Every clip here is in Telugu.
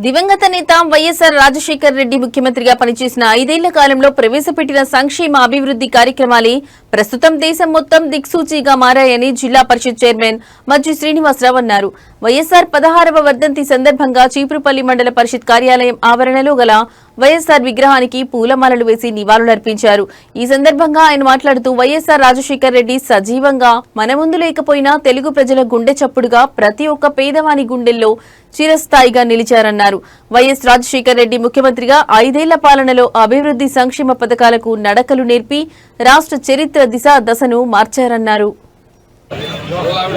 దివంగత నేత వైఎస్ఆర్ రాజశేఖర్ రెడ్డి ముఖ్యమంత్రిగా పనిచేసిన ఐదేళ్ళ కాలంలో ప్రవేశపెట్టిన సంక్షేమ అభివృద్ధి కార్యక్రమాలే ప్రస్తుతం దేశం మొత్తం దిక్సూచిగా మారాయని జిల్లా పరిషత్ చైర్మన్ మజ్జి శ్రీనివాసరావు అన్నారు. వైఎస్ఆర్ పదహారవ వర్ధంతి సందర్భంగా చీపురుపల్లి మండల పరిషత్ కార్యాలయం ఆవరణలో గల వైఎస్ఆర్ విగ్రహానికి పూలమాలలు వేసి నివాళులర్పించారు. ఈ సందర్భంగా ఆయన మాట్లాడుతూ వైఎస్ఆర్ రాజశేఖర్ రెడ్డి సజీవంగా మన ముందు లేకపోయినా తెలుగు ప్రజల గుండె చప్పుడుగా ప్రతి ఒక్క పేదవాని గుండెల్లో చిరస్థాయిగా నిలిచారన్నారు. వైఎస్ రాజశేఖర్ రెడ్డి ముఖ్యమంత్రిగా ఐదేళ్ళ పాలనలో అభివృద్ధి సంక్షేమ పథకాలకు నడకలు నేర్పి రాష్ట్ర చరిత్ర దిశ దశను మార్చారన్నారు. జోహార్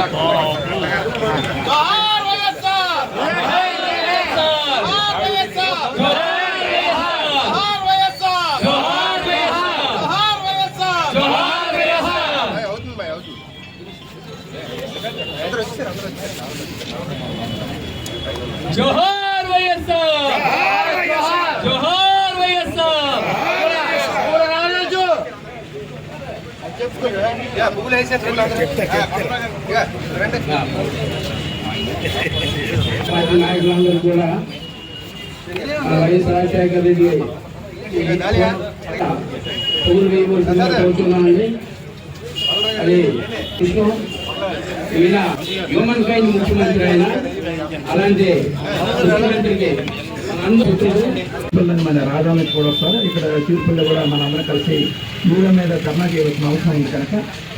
వైఎస్ఆర్ జోహార్ వైఎస్ఆర్ జోహార్ వైఎస్ఆర్ జోహార్ వైఎస్ఆర్ జోహార్ అవుతుంది భయ్ అవుతుంది జోహార్ వైఎస్ఆర్ జోహార్ వైఎస్ఆర్ యా పువ్వులు వేసేసి రండి పార్టీ నాయకులందరూ కూడా వైఎస్ రాజశేఖర రెడ్డి పువ్వులు వేయవలసిందిగా కోరుతున్నానండి అది విష్ణు ఈయన హ్యూమన్ కైండ్ ముఖ్యమంత్రి అయిన అలాంటి ముఖ్యమంత్రికి పిల్లలు మన రాజాలకు కూడా వస్తారు. ఇక్కడ తీర్పుల్లో కూడా మనందరం కలిసి ఊళ్ళ మీద ధర్నా చేయవలసిన అవసరం ఉంది కనుక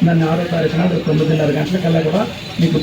దాన్ని ఆరో తారీఖున తొమ్మిదిన్నర గంటల కల్లా కూడా మీకు